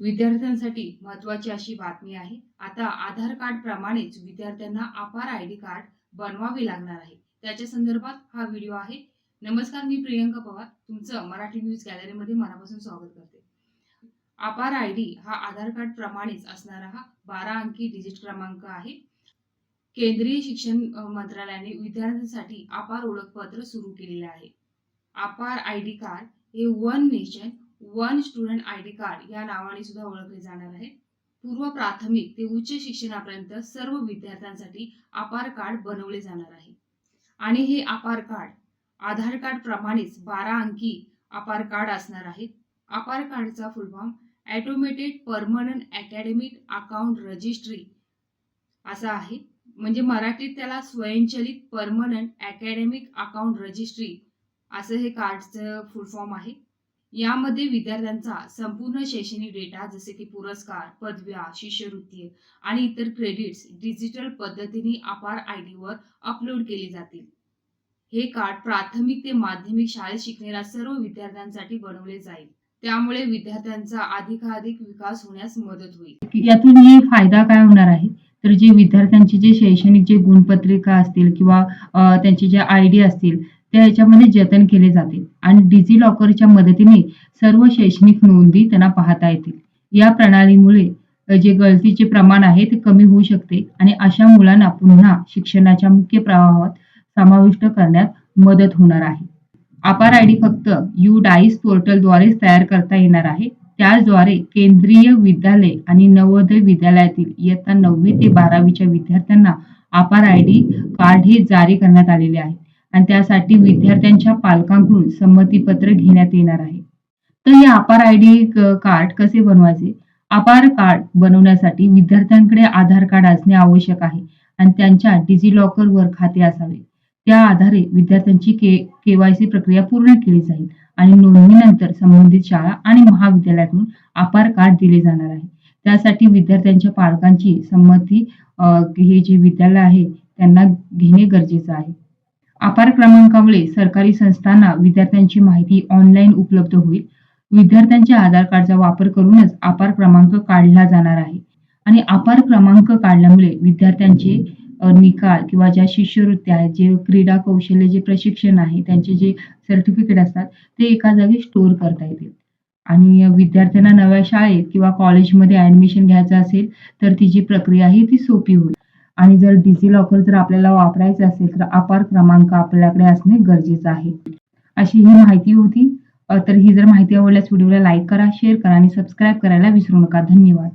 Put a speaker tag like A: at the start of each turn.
A: विद्यार्थ्यांसाठी महत्वाची अशी बातमी आहे. आता आधार कार्ड प्रमाणेच विद्यार्थ्यांना अपार आय डी कार्ड बनवावे लागणार आहे. त्याच्या संदर्भात हा व्हिडिओ आहे. नमस्कार मी प्रियंका पवार. तुमचं मराठी न्यूज गॅलरीमध्ये मनापासून स्वागत करते. आपार आय डी हा आधार कार्ड प्रमाणेच असणारा हा बारा अंकी डिजिट क्रमांक आहे. केंद्रीय शिक्षण मंत्रालयाने विद्यार्थ्यांसाठी आपार ओळखपत्र सुरू केलेले आहे. आपार आय डी कार्ड हे one nation one student I D card या नावाने सुद्धा ओळखले जाणार आहे. पूर्व प्राथमिक ते उच्च शिक्षणापर्यंत सर्व विद्यार्थ्यांसाठी आपार कार्ड बनवले जाणार आहे. आणि हे आपार कार्ड आधार कार्ड प्रमाणेच बारा अंकी आपार कार्ड असणार आहेत आपार कार्डचा full form automated permanent academic account registry असा आहे. म्हणजे मराठीत त्याला स्वयंचलित परमनंट अकॅडमिक अकाउंट रजिस्ट्री असं हे कार्डचं फुल फॉर्म आहे. यामध्ये विद्यार्थ्यांचा संपूर्ण शैक्षणिक डेटा जसे की पुरस्कार पदव्या शिष्यवृत्ती आणि इतर क्रेडिट्स डिजिटल पद्धतीने अपार आय वर अपलोड केले जातील. हे कार्ड प्राथमिक ते माध्यमिक शाळेत शिकणाऱ्या सर्व विद्यार्थ्यांसाठी बनवले जाईल. त्यामुळे विद्यार्थ्यांचा अधिकाधिक विकास होण्यास मदत होईल.
B: यातून हे फायदा काय होणार आहे? तर जे विद्यार्थ्यांचे जे शैक्षणिक जे गुणपत्रिका असतील किंवा त्यांची जे आय डी असतील ते याच्यामध्ये जतन केले जातील आणि डिजी लॉकरच्या मदतीने सर्व शैक्षणिक नोंदी त्यांना पाहता येतील. या प्रणालीमुळे जे गळतीचे प्रमाण आहे ते कमी होऊ शकते आणि अशा मुलांना पुन्हा शिक्षणाच्या मुख्य प्रवाहात समाविष्ट करण्यात मदत होणार आहे. आपार आय डी फक्त यू डाईस पोर्टलद्वारेच तयार करता येणार आहे. त्याचद्वारे केंद्रीय विद्यालय आणि नवोदय विद्यालयातील इयत्ता नववी ते बारावीच्या विद्यार्थ्यांना आपार आय डी कार्ड हे जारी करण्यात आलेले आहे. आणि त्यासाठी विद्यार्थ्यांच्या पालकांकडून संमतीपत्र घेण्यात येणार आहे. तर हे अपार आय डी कार्ड कसे बनवायचे? अपार कार्ड बनवण्यासाठी विद्यार्थ्यांकडे आधार कार्ड असणे आवश्यक आहे आणि त्यांच्या डिजी वर खाते असावे. त्या आधारे विद्यार्थ्यांची के केवायसी प्रक्रिया पूर्ण केली जाईल आणि नोंदणीनंतर संबंधित शाळा आणि महाविद्यालयातून अपार कार्ड दिले जाणार आहे. त्यासाठी विद्यार्थ्यांच्या पालकांची संमती हे जे विद्यालय आहे त्यांना घेणे गरजेचं आहे. अपार क्रमांकामुळे सरकारी संस्थांना विद्यार्थ्यांची माहिती ऑनलाईन उपलब्ध होईल. विद्यार्थ्यांच्या आधार कार्डचा वापर करूनच अपार क्रमांक काढला जाणार आहे. आणि अपार क्रमांक काढल्यामुळे विद्यार्थ्यांचे निकाल किंवा ज्या शिष्यवृत्त्या आहेत जे क्रीडा कौशल्य जे प्रशिक्षण आहे त्यांचे जे सर्टिफिकेट असतात ते एका जागी स्टोअर करता येतील. आणि विद्यार्थ्यांना नव्या शाळेत किंवा कॉलेजमध्ये ऍडमिशन घ्यायचं असेल तर ती जी प्रक्रिया आहे ती सोपी होईल. आणि जर डिजी लॉकर जर आपल्याला वापरायचं असेल तर अपार क्रमांक आपल्याकडे असणे गरजेचं आहे. अशी ही माहिती होती. तर ही जर माहिती आवडल्यास व्हिडिओला लाईक करा शेअर करा आणि सबस्क्राईब करायला विसरू नका. धन्यवाद.